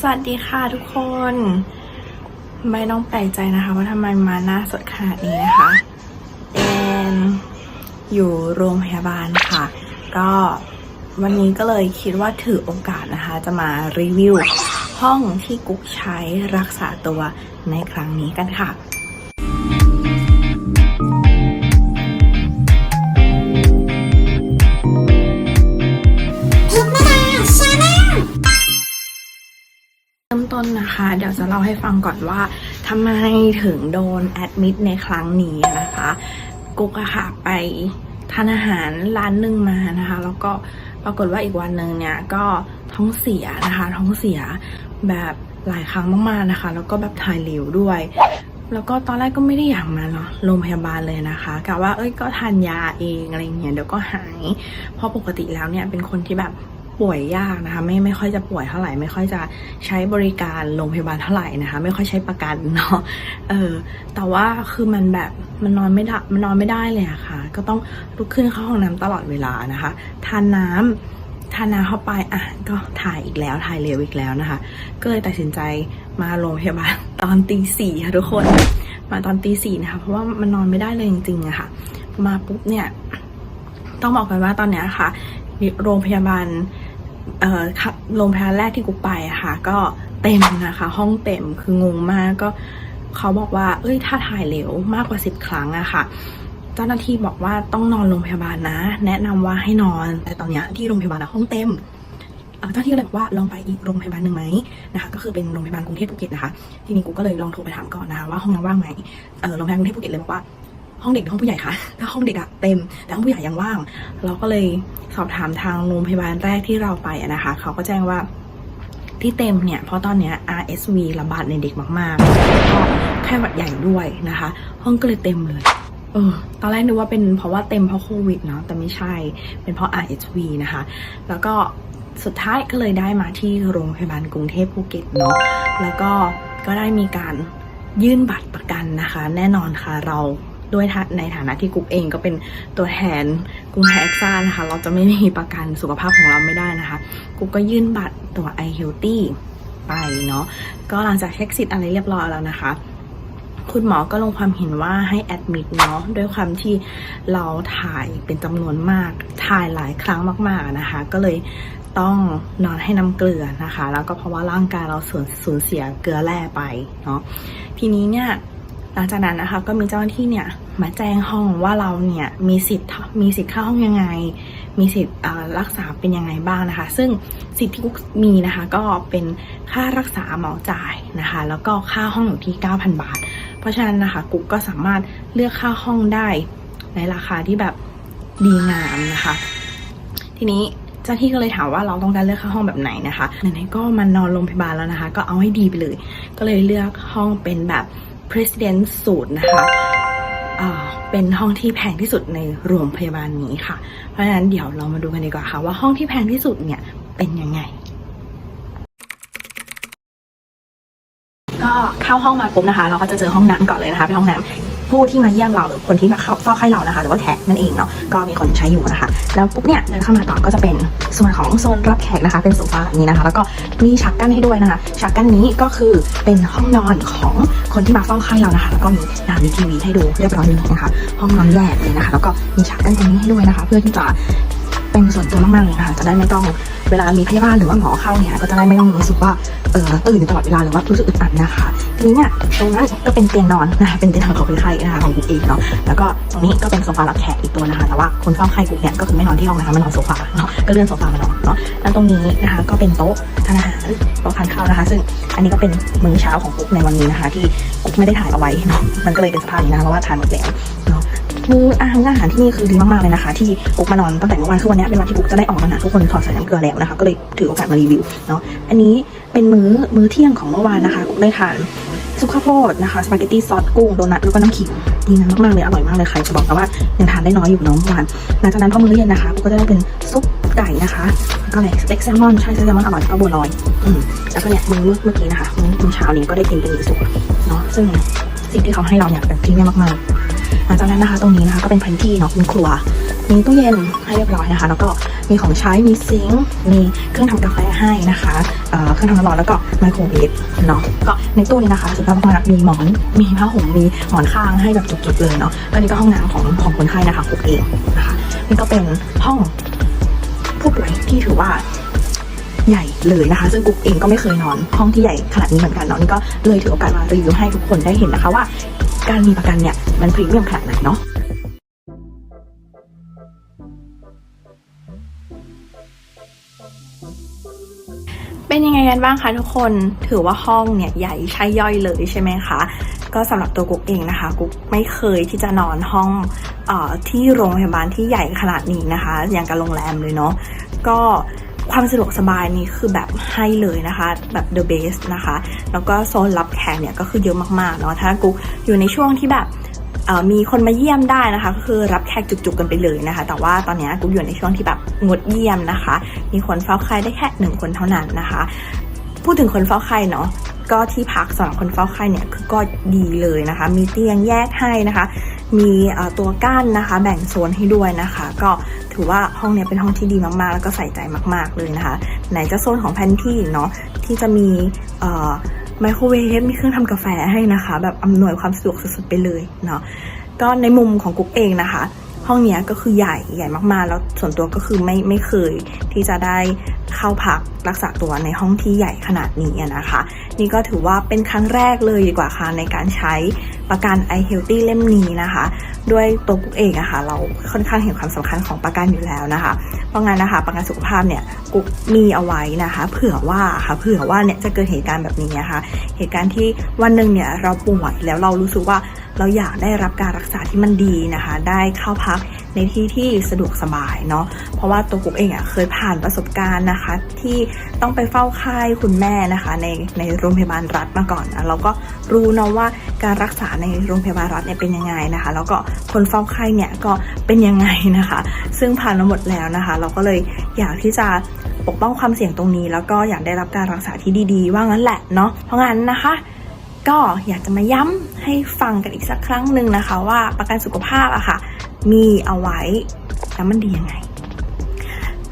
สวัสดีค่ะทุกคน ไม่ต้องแปลกใจนะคะว่าทำไมมาหน้าสดขนาดนี้นะคะแอนอยู่โรงพยาบาลค่ะ ก็วันนี้ก็เลยคิดว่าถือโอกาสนะคะ จะมารีวิวห้องที่กุ๊กใช้รักษาตัวในครั้งนี้กันค่ะ เริ่มต้นนะคะ เดี๋ยวจะเล่าให้ฟังก่อนว่าทำไมถึงโดนแอดมิดในครั้งนี้นะคะกุ๊กอะค่ะไปทานอาหารร้านหนึ่งมานะคะ แล้วก็ปรากฏว่าอีกวันหนึ่งเนี่ยก็ท้องเสียนะคะ ท้องเสียแบบหลายครั้งมากๆนะคะ แล้วก็แบบถ่ายเหลวด้วย แล้วก็ตอนแรกก็ไม่ได้อยากมาเนาะโรงพยาบาลเลยนะคะกะว่าเอ้ยก็ทานยาเองอะไรเงี้ยเดี๋ยวก็หายเพราะปกติแล้วเนี่ยเป็นคนที่แบบ ป่วยยากนะคะ ไม่ไม่ค่อยจะป่วยเท่าไหร่ ไม่ค่อยจะใช้บริการโรงพยาบาลเท่าไหร่นะคะ ไม่ค่อยใช้ประกันเนาะเออแต่ว่าคือมันแบบมันนอนไม่ได้มันนอนไม่ได้เลยอะค่ะ ก็ต้องลุกขึ้นเข้าห้องน้ำตลอดเวลานะคะ ทานน้ำทานน้ำเข้าไปอะก็ถ่ายอีกแล้วถ่ายเร็วอีกแล้วนะคะ ก็เลยตัดสินใจมาโรงพยาบาลตอนตีสี่ค่ะทุกคน มาตอนตีสี่นะคะ เพราะว่ามันนอนไม่ได้เลยจริงๆอะค่ะ มาปุ๊บเนี่ย ต้องบอกกันว่าตอนเนี้ยค่ะ โรงพยาบาล โรงพยาบาลแรกที่กูไปอะค่ะ ก็เต็มนะคะ ห้องเต็มคืองงมากก็เขาบอกว่า เอ้ย ถ้าถ่ายเหลวมากกว่าสิบครั้งอะค่ะ เจ้าหน้าที่บอกว่าต้องนอนโรงพยาบาลนะ แนะนำว่าให้นอน แต่ตอนนี้ที่โรงพยาบาลอะห้องเต็มเจ้าหน้าที่ก็เลยบอกว่าลองไปอีกโรงพยาบาลหนึ่งไหมนะคะก็คือเป็นโรงพยาบาลกรุงเทพภูเก็ตนะคะ ทีนี้กูก็เลยลองโทรไปถามก่อนนะคะว่าห้องยังว่างไหมเออโรงพยาบาลกรุงเทพภูเก็ตเลยบอกว่า ห้องเด็กหรือห้องผู้ใหญ่คะถ้าห้องเด็กอะเต็ม แต่ห้องผู้ใหญ่ยังว่าง เราก็เลยสอบถามทางโรงพยาบาลแรกที่เราไปนะคะ เขาก็แจ้งว่าที่เต็มเนี่ย เพราะตอนเนี้ย RSV ระบาดในเด็กมากๆแล้วก็ไข้หวัดใหญ่ด้วยนะคะ ห้องก็เลยเต็มเลยเออตอนแรกนึกว่าเป็นเพราะว่าเต็มเพราะโควิดเนาะแต่ไม่ใช่ เป็นเพราะ RSV นะคะ แล้วก็สุดท้ายก็เลยได้มาที่โรงพยาบาลกรุงเทพภูเก็ตเนาะแล้วก็ก็ได้มีการยื่นบัตรประกันนะคะ แน่นอนค่ะเรา ด้วยในฐานะที่กุ๊กเองก็เป็นตัวแทนกรุงไทยเอ็กซ่านะคะ เราจะไม่มีประกันสุขภาพของเราไม่ได้นะคะ กุ๊กก็ยื่นบัตรตัว i healthy ไปเนาะก็หลังจากเช็คสิทธิ์อะไรเรียบร้อยแล้วนะคะ คุณหมอก็ลงความเห็นว่าให้แอดมิดเนาะด้วยความที่เราถ่ายเป็นจำนวนมากถ่ายหลายครั้งมากๆนะคะ ก็เลยต้องนอนให้น้ำเกลือนะคะ แล้วก็เพราะว่าร่างกายเราสูญเสียเกลือแร่ไปเนาะทีนี้เนี่ย หลังจากนั้นนะคะก็มีเจ้าหน้าที่เนี่ยมาแจ้งห้องว่าเราเนี่ยมีสิทธิ์มีสิทธิ์เข้าห้องยังไง มีสิทธิ์รักษาเป็นยังไงบ้างนะคะ ซึ่งสิทธิ์ที่กุ๊กมีนะคะก็เป็นค่ารักษาเหมาจ่ายนะคะ แล้วก็ค่าห้องอยู่ที่ 9,000 บาท เพราะฉะนั้นนะคะกุ๊กก็สามารถเลือกค่าห้องได้ในราคาที่แบบดีงามนะคะ ทีนี้เจ้าที่ก็เลยถามว่าเราต้องการเลือกค่าห้องแบบไหนนะคะไหนๆก็มานอนโรงพยาบาลแล้วนะคะ ก็เอาให้ดีไปเลย ก็เลยเลือกห้องเป็นแบบ president suite นะคะอ่าเป็นห้องที่แพงที่สุดในโรงพยาบาลนี้ค่ะ เพราะฉะนั้นเดี๋ยวเรามาดูกันดีกว่าค่ะ ว่าห้องที่แพงที่สุดเนี่ยเป็นยังไง ก็เข้าห้องมาปุ๊บนะคะ เราก็จะเจอห้องน้ำก่อนเลยนะคะเป็นห้องน้ำ ผู้ที่มาเยี่ยมเราหรือคนที่มาเข้าเฝ้าไข้เรานะคะหรือว่าแขกนั่นเองเนาะก็มีคนใช้อยู่นะคะแล้วปุ๊บเนี่ยเดินเข้ามาต่อก็จะเป็นส่วนของโซนรับแขกนะคะ เป็นโซฟาแบบนี้นะคะ แล้วก็มีฉากกั้นให้ด้วยนะคะฉากกั้นนี้ก็คือเป็นห้องนอนของคนที่มาเฝ้าไข้เรานะคะ แล้วก็มีน้ำมีทีวีให้ดูเรียบร้อยเลยนะคะ ห้องนอนแยกเลยนะคะ แล้วก็มีฉากกั้นตรงนี้ให้ด้วยนะคะ เพื่อที่จะ เป็นส่วนตัวมากๆเลยนะคะจะได้ไม่ต้องเวลามีพยาบาลหรือว่าหมอเข้าเนี่ยก็จะได้ไม่ต้องรู้สึกว่าเออตื่นอยู่ตลอดเวลาหรือว่ารู้สึกอึดอัดนะคะทีนี้เนี่ยตรงนั้นก็เป็นเตียงนอนนะคะเป็นเตียงนอนของคนไข้นะคะของกุ๊กเองเนาะแล้วก็ตรงนี้ก็เป็นโซฟารับแขกอีกตัวนะคะแต่ว่าคนเฝ้าไข้กุ๊กเนี่ยก็คือไม่นอนที่ห้องนะคะมานอนโซฟาเนาะก็เลื่อนโซฟามานอนเนาะแล้วตรงนี้นะคะก็เป็นโต๊ะทานอาหารโต๊ะทานข้าวนะคะ ซึ่งอันนี้ก็เป็นมื้อเช้าของกุ๊กในวันนี้นะคะ ที่กุ๊กไม่ได้ถ่ายเอาไว้เนาะมันก็เลยเป็นสภาพนี้นะเพราะว่าทานหมดแล้วเนาะ มืออาหารอาหารที่นี่คือดีมากๆเลยนะคะ ที่กุ๊กมานอนตั้งแต่เมื่อวานคือวันนี้เป็นวันที่กุ๊กจะได้ออกมาหาทุกคนถอดใส่น้ำเกลือแล้วนะคะ ก็เลยถือโอกาสมารีวิวเนาะอันนี้เป็นมื้อมื้อเที่ยงของเมื่อวานนะคะกุ๊กได้ทานซุปข้าวโพดนะคะสปาเกตตี้ซอสกุ้งโดนัทแล้วก็น้ำขิงดีงามมากๆเลยอร่อยมากเลยใครจะบอกแต่ว่ายังทานได้น้อยอยู่เนาะเมื่อวานหลังจากนั้นพอมื้อเย็นนะคะกุ๊กก็จะได้เป็นซุปไก่นะคะแล้วก็อะไรสเต็กแซลมอนใช่แซลมอนอร่อยก็บัวลอยอืมแล้วก็เนี่ยมื้อเมื่อกี้นะคะมื้อมื้อเช้านี้ก็ได้กินเป็นหมี่สุกเนาะซึ่งสิ่งที่เขาให้เราเนี่ยแบบพรีเมียมมากๆ หลังจากนั้นนะคะตรงนี้นะคะก็เป็นพันที่เนาะเป็นครัว มีตู้เย็นให้เรียบร้อยนะคะ แล้วก็มีของใช้มีซิงค์มีเครื่องทำกาแฟให้นะคะเครื่องทำน้ำร้อนแล้วก็ไมโครเวฟเนาะก็ในตู้นี้นะคะสุดท้ายพนักมีหมอนมีผ้าห่มมีหมอนข้างให้แบบจุกๆเลยเนาะก็นี่ก็ห้องน้ำของของคนไข้นะคะคุกเองนะคะนี่ก็เป็นห้องผู้ป่วยที่ถือว่าใหญ่เลยนะคะ ซึ่งกุ๊กเองก็ไม่เคยนอน ห้องที่ใหญ่ขนาดนี้เหมือนกันเนาะนี่ก็เลยถือโอกาสมารีวิวให้ทุกคนได้เห็นนะคะว่า การมีประกันเนี่ยมันพรีเมียมขนาดไหนเนาะเป็นยังไงกันบ้างคะทุกคนถือว่าห้องเนี่ยใหญ่ใช่ย่อยเลยใช่ไหมคะ ก็สำหรับตัวกุ๊กเองนะคะกุ๊กไม่เคยที่จะนอนห้องออที่โรงพยาบาลที่ใหญ่ขนาดนี้นะคะ อย่างกับโรงแรมเลยเนาะก็ ความสะดวกสบายนี่คือแบบให้เลยนะคะ แบบ the best นะคะ แล้วก็โซนรับแขกเนี่ยก็คือเยอะมากๆเนาะถ้ากุ๊กอยู่ในช่วงที่แบบมีคนมาเยี่ยมได้นะคะก็คือรับแขกจุกๆกันไปเลยนะคะ แต่ว่าตอนนี้กุ๊กอยู่ในช่วงที่แบบงดเยี่ยมนะคะ มีคนเฝ้าไข้ได้แค่หนึ่งคนเท่านั้นนะคะ พูดถึงคนเฝ้าไข้เนาะก็ที่พักสำหรับคนเฝ้าไข้เนี่ยคือก็ดีเลยนะคะ มีเตียงแยกให้นะคะ มีตัวกั้นนะคะ แบ่งโซนให้ด้วยนะคะ ก็ ถือว่าห้องนี้เป็นห้องที่ดีมากๆ แล้วก็ใส่ใจมากๆเลยนะคะ ไหนจะโซนของแพนที่เนาะที่จะมีไมโครเวฟมีเครื่องทำกาแฟให้นะคะ แบบอำนวยความสะดวกสุดๆไปเลยเนาะก็ในมุมของกุ๊กเองนะคะ ห้องนี้ก็คือใหญ่ใหญ่มากๆ แล้วส่วนตัวก็คือไม่ไม่เคยที่จะได้ เข้าพักรักษาตัวในห้องที่ใหญ่ขนาดนี้อะนะคะ นี่ก็ถือว่าเป็นครั้งแรกเลยดีกว่าค่ะในการใช้ประกัน i Healthy เล่มนี้นะคะ ด้วยตัวกุ๊กเองอะค่ะเราค่อนข้างเห็นความสำคัญของประกันอยู่แล้วนะคะ เพราะงั้นนะคะ ประกันสุขภาพเนี่ยกุ๊กมีเอาไว้นะคะ เผื่อว่าค่ะเผื่อว่าเนี่ยจะเกิดเหตุการณ์แบบนี้นะคะ เหตุการณ์ที่วันหนึ่งเนี่ยเราป่วยแล้วเรารู้สึกว่าเราอยากได้รับการรักษาที่มันดีนะคะ ได้เข้าพัก ในที่ที่สะดวกสบายเนาะเพราะว่าตัวกุ๊กเองอะเคยผ่านประสบการณ์นะคะ ที่ต้องไปเฝ้าไข้คุณแม่นะคะ ในในโรงพยาบาลรัฐมาก่อนนะเราก็รู้เนาะว่าการรักษาในโรงพยาบาลรัฐเนี่ยเป็นยังไงนะคะ แล้วก็คนเฝ้าไข้เนี่ยก็เป็นยังไงนะคะ ซึ่งผ่านมาหมดแล้วนะคะ เราก็เลยอยากที่จะปกป้องความเสี่ยงตรงนี้ แล้วก็อยากได้รับการรักษาที่ดีๆ ว่างั้นแหละเนาะเพราะงั้นนะคะก็อยากจะมาย้ำให้ฟังกันอีกสักครั้งหนึ่งนะคะ ว่าประกันสุขภาพอะค่ะ มีเอาไว้ แล้วมันดียังไง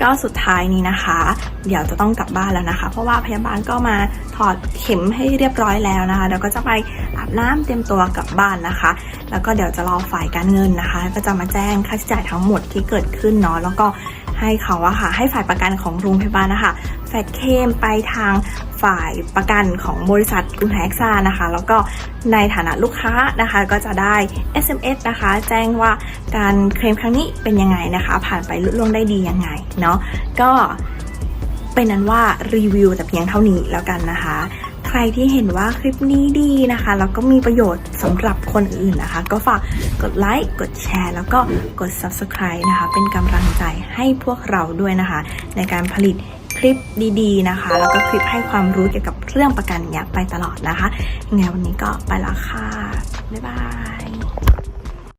ก็สุดท้ายนี้นะคะ เดี๋ยวจะต้องกลับบ้านแล้วนะคะ เพราะว่าพยาบาลก็มาถอดเข็มให้เรียบร้อยแล้วนะคะเดี๋ยวก็จะไปอาบน้ำเตรียมตัวกลับบ้านนะคะ แล้วก็เดี๋ยวจะรอฝ่ายการเงินนะคะ ก็จะมาแจ้งค่าใช้จ่ายทั้งหมดที่เกิดขึ้นเนาะแล้วก็ให้เขาอะค่ะให้ฝ่ายประกันของโรงพยาบาลนะคะ ฟดเคมไปทางฝ่ายประกันของบริษัทกรุงไทยเอ็กซ่านะคะ แล้วก็ในฐานะลูกค้านะคะก็จะได้ SMS นะคะ แจ้งว่าการเคลมครั้งนี้เป็นยังไงนะคะ ผ่านไปลุล่วงได้ดียังไงเนาะก็เป็นนั้นว่ารีวิวแต่เพียงเท่านี้แล้วกันนะคะ ใครที่เห็นว่าคลิปนี้ดีนะคะ แล้วก็มีประโยชน์สำหรับคนอื่นนะคะ ก็ฝากกดไลค์ กดแชร์ แล้วก็กด Subscribe นะคะ เป็นกำลังใจให้พวกเราด้วยนะคะ ในการผลิต ลิปดีๆนะคะ แล้วก็คลิปให้ความรู้เกี่ยวกับเรื่องประกันเนี้ยไปตลอดนะคะยังไงวันนี้ก็ไปละค่ะ บ๊ายบาย